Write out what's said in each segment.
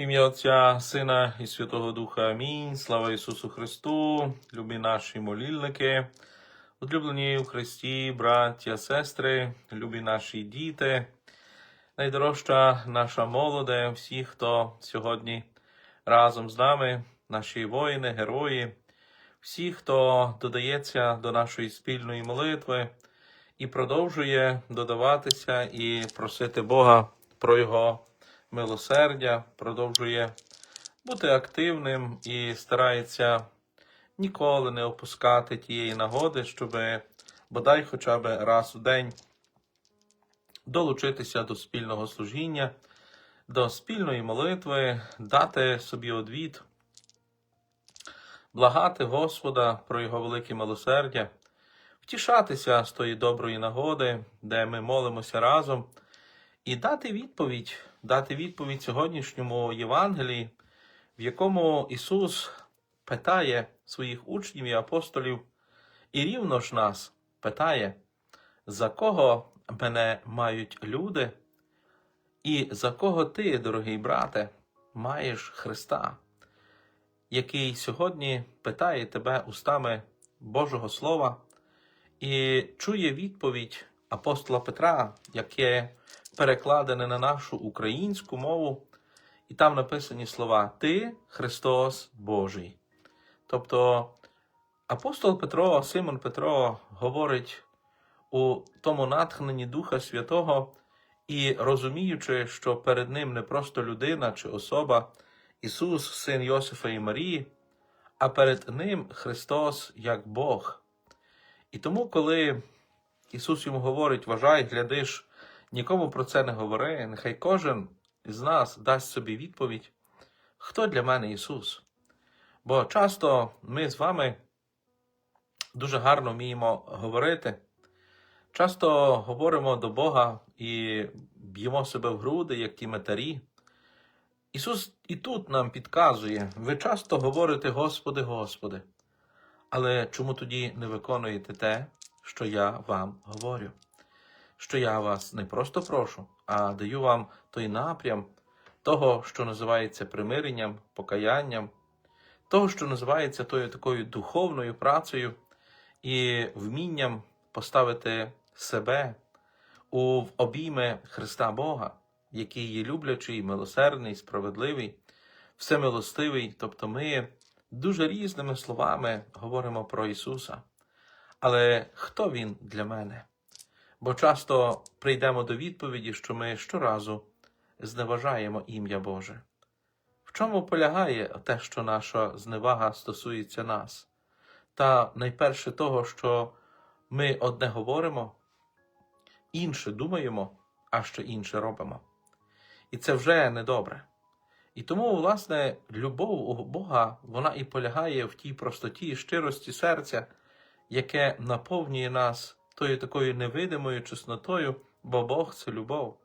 Ім'я Отця, Сина і Святого Духа Амінь. Слава Ісусу Христу, любі наші молільники, улюблені у Христі, браття, сестри, любі наші діти, найдорожча наша молоде, всі, хто сьогодні разом з нами, наші воїни, герої, всі, хто додається до нашої спільної молитви і продовжує додаватися і просити Бога про Його милосердя, продовжує бути активним і старається ніколи не опускати тієї нагоди, щоб бодай хоча б раз у день долучитися до спільного служіння, до спільної молитви, дати собі одвід, благати Господа про Його велике милосердя, втішатися з тої доброї нагоди, де ми молимося разом, і дати відповідь, дати відповідь сьогоднішньому Євангелії, в якому Ісус питає своїх учнів і апостолів, і рівно ж нас питає, за кого мене мають люди, і за кого ти, дорогий брате, маєш Христа, який сьогодні питає тебе устами Божого Слова і чує відповідь апостола Петра, яке перекладене на нашу українську мову, і там написані слова Ти Христос Божий. Тобто апостол Петро, Симон Петро говорить у тому натхненні Духа Святого і розуміючи, що перед ним не просто людина чи особа, Ісус, син Йосифа і Марії, а перед ним Христос як Бог. І тому, коли Ісус йому говорить, вважай, глядиш, нікому про це не говори, нехай кожен з нас дасть собі відповідь, хто для мене Ісус. Бо часто ми з вами дуже гарно вміємо говорити, часто говоримо до Бога і б'ємо себе в груди, як ті метарі. Ісус і тут нам підказує, ви часто говорите Господи, Господи, але чому тоді не виконуєте те, що я вам говорю? Що я вас не просто прошу, а даю вам той напрям того, що називається примиренням, покаянням, того, що називається тою такою духовною працею і вмінням поставити себе у обійми Христа Бога, який є люблячий, милосердний, справедливий, всемилостивий. Тобто ми дуже різними словами говоримо про Ісуса. Але хто Він для мене? Бо часто прийдемо до відповіді, що ми щоразу зневажаємо ім'я Боже. В чому полягає те, що наша зневага стосується нас? Та найперше того, що ми одне говоримо, інше думаємо, а ще інше робимо. І це вже недобре. І тому, власне, любов у Бога вона і полягає в тій простоті і щирості серця, яке наповнює нас тою такою невидимою чеснотою, бо Бог це любов.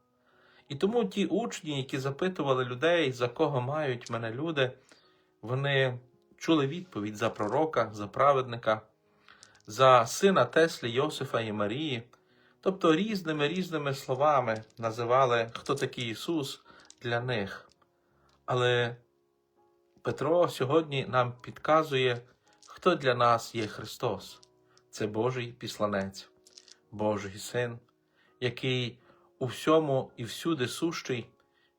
І тому ті учні, які запитували людей, за кого мають мене люди, вони чули відповідь за пророка, за праведника, за сина Теслі Йосифа і Марії, тобто різними різними словами називали, хто такий Ісус для них. Але Петро сьогодні нам підказує, хто для нас є Христос. Це Божий післанець, Божий Син, який у всьому і всюди сущий,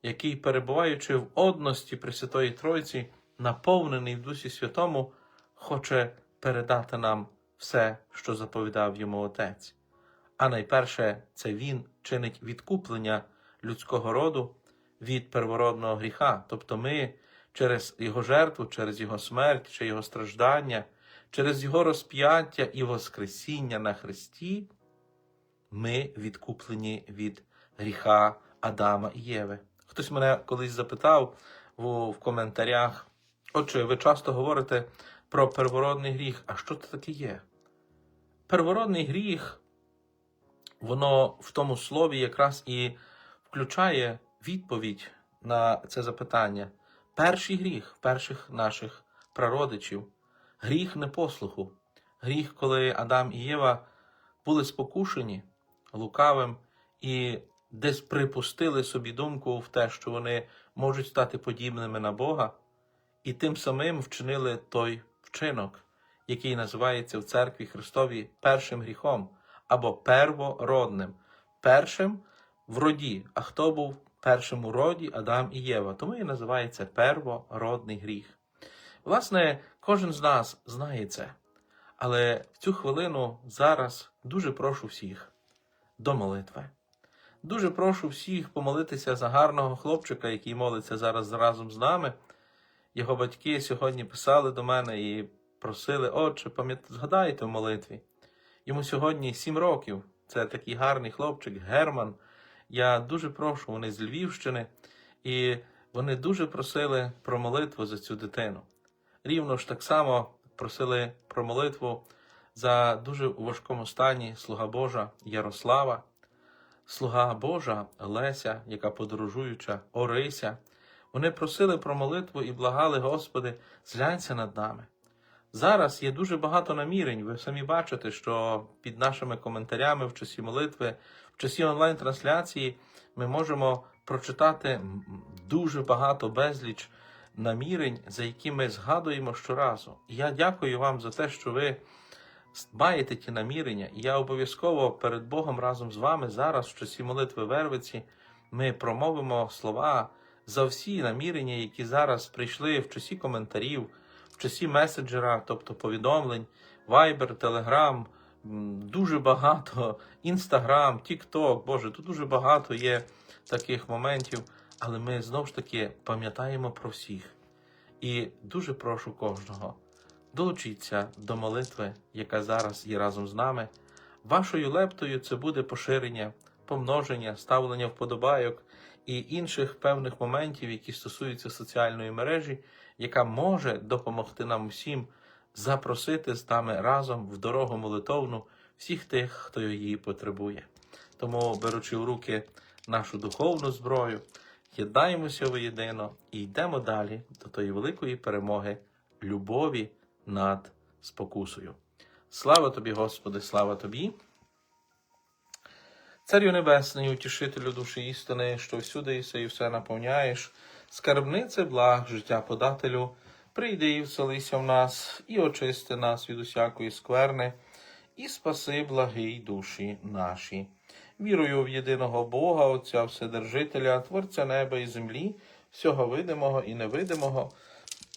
який, перебуваючи в одності Пресвятої Тройці, наповнений в Дусі Святому, хоче передати нам все, що заповідав йому Отець. А найперше, це Він чинить відкуплення людського роду від первородного гріха. Тобто ми через Його жертву, через Його смерть, чи Його страждання, через Його розп'яття і Воскресіння на Христі, ми відкуплені від гріха Адама і Єви. Хтось мене колись запитав в, коментарях, отже, ви часто говорите про первородний гріх. А що це таке є? Первородний гріх, воно в тому слові якраз і включає відповідь на це запитання. Перший гріх перших наших прародичів, гріх непослуху, гріх, коли Адам і Єва були спокушені лукавим і десь припустили собі думку в те, що вони можуть стати подібними на Бога, і тим самим вчинили той вчинок, який називається в церкві Христовій першим гріхом або первородним, першим в роді. А хто був першим у роді Адам і Єва? Тому і називається первородний гріх. Власне, кожен з нас знає це. Але в цю хвилину зараз дуже прошу всіх до молитви. Дуже прошу всіх помолитися за гарного хлопчика, який молиться зараз разом з нами. Його батьки сьогодні писали до мене і просили, отче, згадайте в молитві. Йому сьогодні сім років. Це такий гарний хлопчик, Герман. Я дуже прошу, вони з Львівщини, і вони дуже просили про молитву за цю дитину. Рівно ж так само просили про молитву за дуже у важкому стані слуга Божа Ярослава, слуга Божа Леся, яка подорожуюча, Орися. Вони просили про молитву і благали, Господи, зглянься над нами. Зараз є дуже багато намірень. Ви самі бачите, що під нашими коментарями в часі молитви, в часі онлайн-трансляції ми можемо прочитати дуже багато безліч намірень, за які ми згадуємо щоразу. І я дякую вам за те, що ви маєте ті намірення. І я обов'язково перед Богом разом з вами зараз, в часі молитви Вервиці, ми промовимо слова за всі намірення, які зараз прийшли в часі коментарів, в часі меседжера, тобто повідомлень, Viber, Telegram, дуже багато, Instagram, TikTok, Боже, тут дуже багато є таких моментів, але ми знову ж таки пам'ятаємо про всіх. І дуже прошу кожного, долучіться до молитви, яка зараз є разом з нами. Вашою лептою це буде поширення, помноження, ставлення вподобайок і інших певних моментів, які стосуються соціальної мережі, яка може допомогти нам усім запросити з нами разом в дорогу молитовну всіх тих, хто її потребує. Тому, беручи в руки нашу духовну зброю, єднаємося воєдино і йдемо далі до тої великої перемоги, любові над спокусою. Слава тобі, Господи, слава тобі! Царю Небесний, утішителю душі істини, що всюди іси і все наповняєш, скарбнице благ, життя подателю, прийди і вселися в нас, і очисти нас від усякої скверни, і спаси благий душі наші. Вірую в єдиного Бога, Отця Вседержителя, Творця неба і землі, всього видимого і невидимого,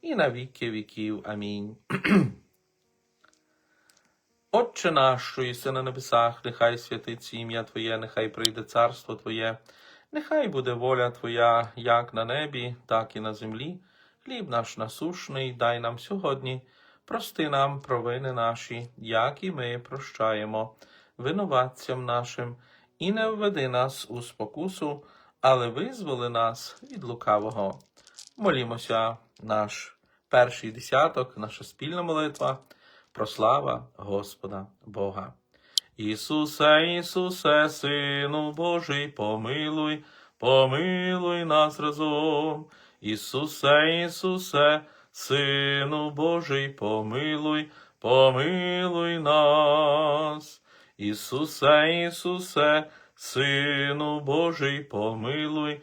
і на віки віків. Амінь. Отче наш, що на небесах, нехай святиться ім'я Твоє, нехай прийде царство Твоє, нехай буде воля Твоя, як на небі, так і на землі. Хліб наш насушний, дай нам сьогодні, прости нам провини наші, як і ми прощаємо винуватцям нашим, і не введи нас у спокусу, але визволи нас від лукавого. Молімося, наш перший десяток, наша спільна молитва. Прослава Господа Бога. Ісусе, Ісусе, Сину Божий, помилуй, помилуй нас разом. Ісусе, Ісусе, Сину Божий, помилуй, помилуй нас. Ісусе, Ісусе, Сину Божий, помилуй,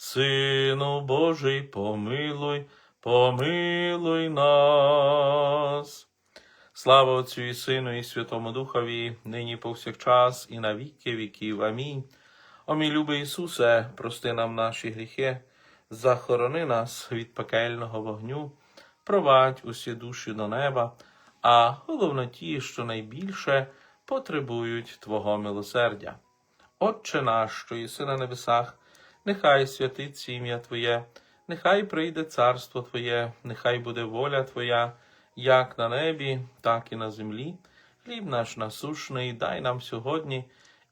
Сину Божий, помилуй, помилуй нас. Слава Отцю і Сину, і Святому Духові, нині повсякчас, і на віки віків. Амінь. О мій любий Ісусе, прости нам наші гріхи, захорони нас від пекельного вогню, провадь усі душі до неба, а головно ті, що найбільше потребують Твого милосердя. Отче наш, що єси на небесах, нехай святиться ім'я Твоє, нехай прийде царство Твоє, нехай буде воля Твоя, як на небі, так і на землі. Хліб наш насушний, дай нам сьогодні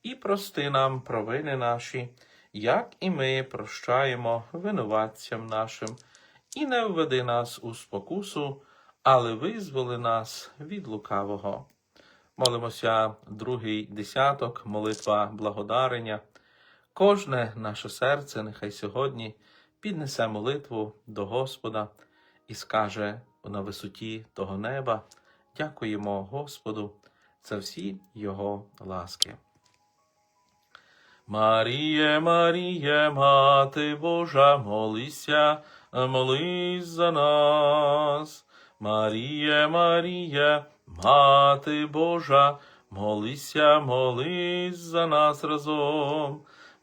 і прости нам провини наші, як і ми прощаємо винуватцям нашим, і не введи нас у спокусу, але визволи нас від лукавого. Молимося другий десяток, молитва благодарення. Кожне наше серце нехай сьогодні піднесе молитву до Господа і скаже на висоті того неба: Дякуємо Господу за всі Його ласки. Маріє, Маріє, Мати Божа, молися, молись за нас. Маріє, Маріє, Мати Божа, молися, молись за нас разом.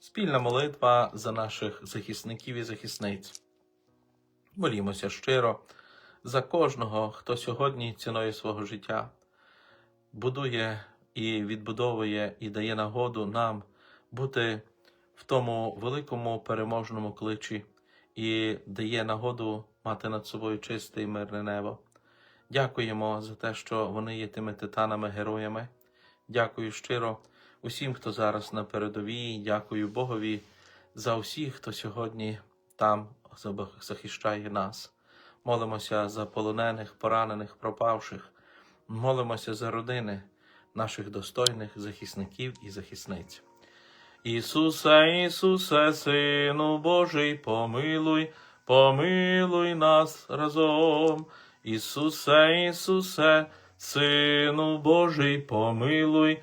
спільна молитва за наших захисників і захисниць. Молімося щиро за кожного, хто сьогодні ціною свого життя будує і відбудовує і дає нагоду нам бути в тому великому переможному кличі і дає нагоду мати над собою чисте і мирне небо. Дякуємо за те, що вони є тими титанами-героями. Дякую щиро усім, хто зараз на передовій. Дякую Богові за усіх, хто сьогодні там захищає нас. Молимося за полонених, поранених, пропавших. Молимося за родини наших достойних захисників і захисниць. Ісусе, Ісусе, Сину Божий, помилуй, помилуй нас разом. Ісусе, Ісусе, Сину Божий, помилуй,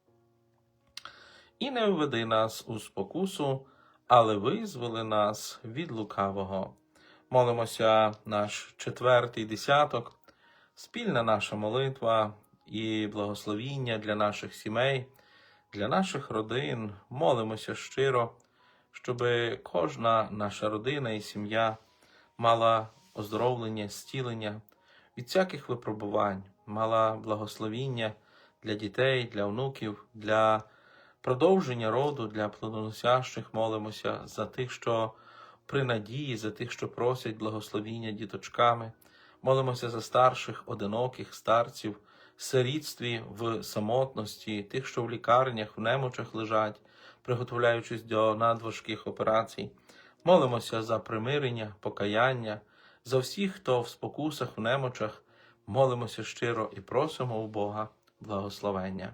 І не введи нас у спокусу, але визволи нас від лукавого. Молимося наш четвертий десяток, спільна наша молитва і благословіння для наших сімей, для наших родин. Молимося щиро, щоб кожна наша родина і сім'я мала оздоровлення, зцілення від всяких випробувань, мала благословіння для дітей, для онуків, для продовження роду, для плодоносящих молимося за тих, що при надії, за тих, що просять благословіння діточками. Молимося за старших, одиноких, старців, сирітстві в самотності, тих, що в лікарнях, в немочах лежать, приготовляючись до надважких операцій. Молимося за примирення, покаяння, за всіх, хто в спокусах, в немочах. Молимося щиро і просимо у Бога благословення.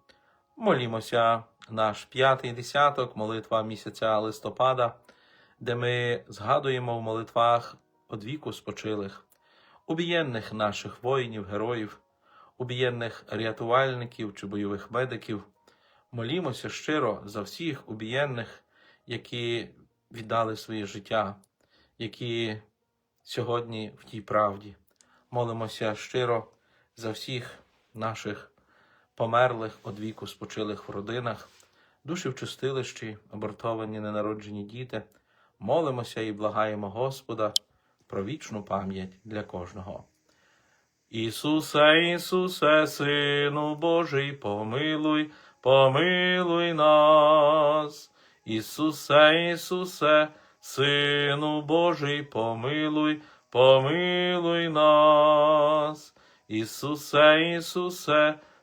Молімося наш п'ятий десяток, молитва місяця листопада, де ми згадуємо в молитвах одвіку спочилих, убієнних наших воїнів, героїв, убієнних рятувальників чи бойових медиків. Молімося щиро за всіх убієнних, які віддали своє життя, які сьогодні в тій правді. Молимося щиро за всіх наших померлих од віку спочилих в родинах, душі в чистилищі, абортовані ненароджені діти. Молимося і благаємо Господа про вічну пам'ять для кожного. Ісусе, Ісусе, Сину Божий, помилуй, помилуй нас. Ісусе, Ісусе, Сину Божий, помилуй, помилуй нас. Ісусе, Ісусе,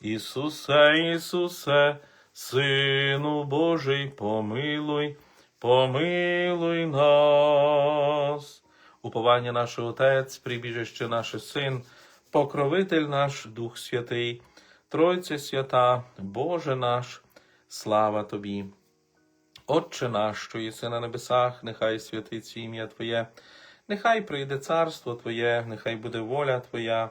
Ісусе, Ісусе, Сину Божий, помилуй, помилуй нас. Уповання наше Отець, прибіжище наше Син, покровитель наш, Дух Святий, Тройця свята, Боже наш, слава Тобі. Отче наш, що єси на небесах, нехай святиться ім'я Твоє, нехай прийде царство Твоє, нехай буде воля Твоя,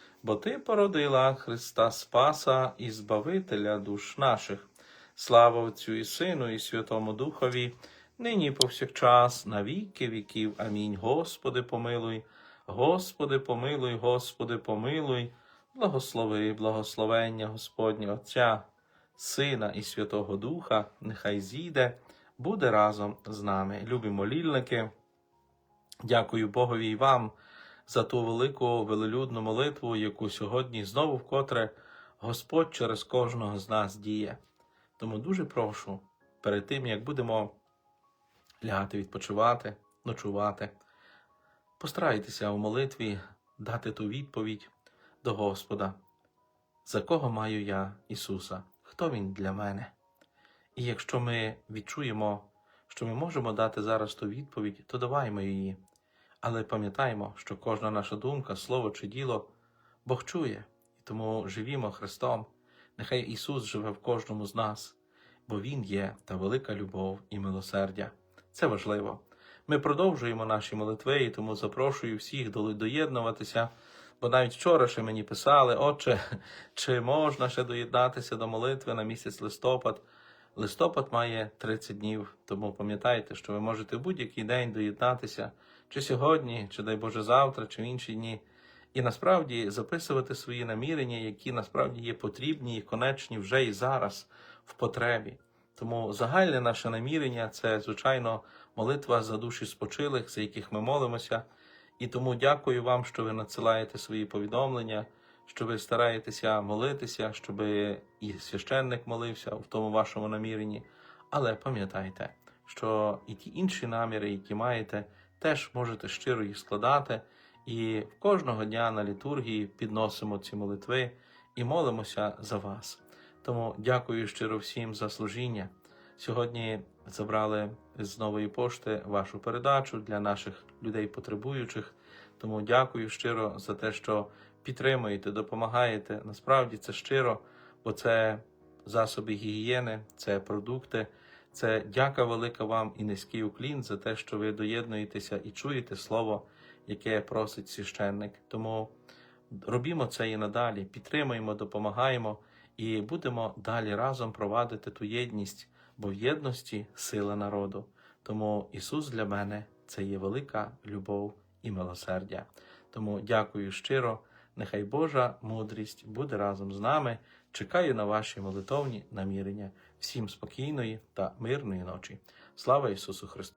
бо Ти породила Христа Спаса і Збавителя душ наших. Слава Отцю і Сину, і Святому Духові, нині повсякчас, на віки віків. Амінь. Господи, помилуй, Господи, помилуй, Господи, помилуй, благослови, благословення Господнє Отця, Сина і Святого Духа, нехай зійде, буде разом з нами. Любі молільники, дякую Богові і вам за ту велику велелюдну молитву, яку сьогодні знову вкотре Господь через кожного з нас діє. Тому дуже прошу, перед тим як будемо лягати відпочивати, ночувати, постарайтеся у молитві дати ту відповідь до Господа. За кого маю я Ісуса? Хто Він для мене? І якщо ми відчуємо, що ми можемо дати зараз ту відповідь, то даваймо її. Але пам'ятаймо, що кожна наша думка, слово чи діло Бог чує, і тому живімо Христом. Нехай Ісус живе в кожному з нас, бо Він є та велика любов і милосердя. Це важливо. Ми продовжуємо наші молитви, і тому запрошую всіх доєднуватися. Бо навіть вчора ще мені писали, отче, чи можна ще доєднатися до молитви на місяць листопад? Листопад має 30 днів, тому пам'ятайте, що ви можете в будь-який день доєднатися, чи сьогодні, чи дай Боже завтра, чи в інші дні, і насправді записувати свої намірення, які насправді є потрібні і конечні вже і зараз в потребі. Тому загальне наше намірення це, звичайно, молитва за душі спочилих, за яких ми молимося. І тому дякую вам, що ви надсилаєте свої повідомлення, що ви стараєтеся молитися, щоб і священник молився в тому вашому наміренні. Але пам'ятайте, що і ті інші наміри, які маєте, теж можете щиро їх складати. І кожного дня на літургії підносимо ці молитви і молимося за вас. Тому дякую щиро всім за служіння. Сьогодні забрали з нової пошти вашу передачу для наших людей потребуючих. Тому дякую щиро за те, що підтримуєте, допомагаєте. Насправді це щиро, бо це засоби гігієни, це продукти. Це дяка велика вам і низький уклін за те, що ви доєднуєтеся і чуєте слово, яке просить священник. Тому робімо це і надалі, підтримуємо, допомагаємо і будемо далі разом провадити ту єдність, бо в єдності сила народу. Тому Ісус для мене це є велика любов і милосердя. Тому дякую щиро. Нехай Божа мудрість буде разом з нами. Чекаю на ваші молитовні намірення. Всім спокійної та мирної ночі. Слава Ісусу Христу!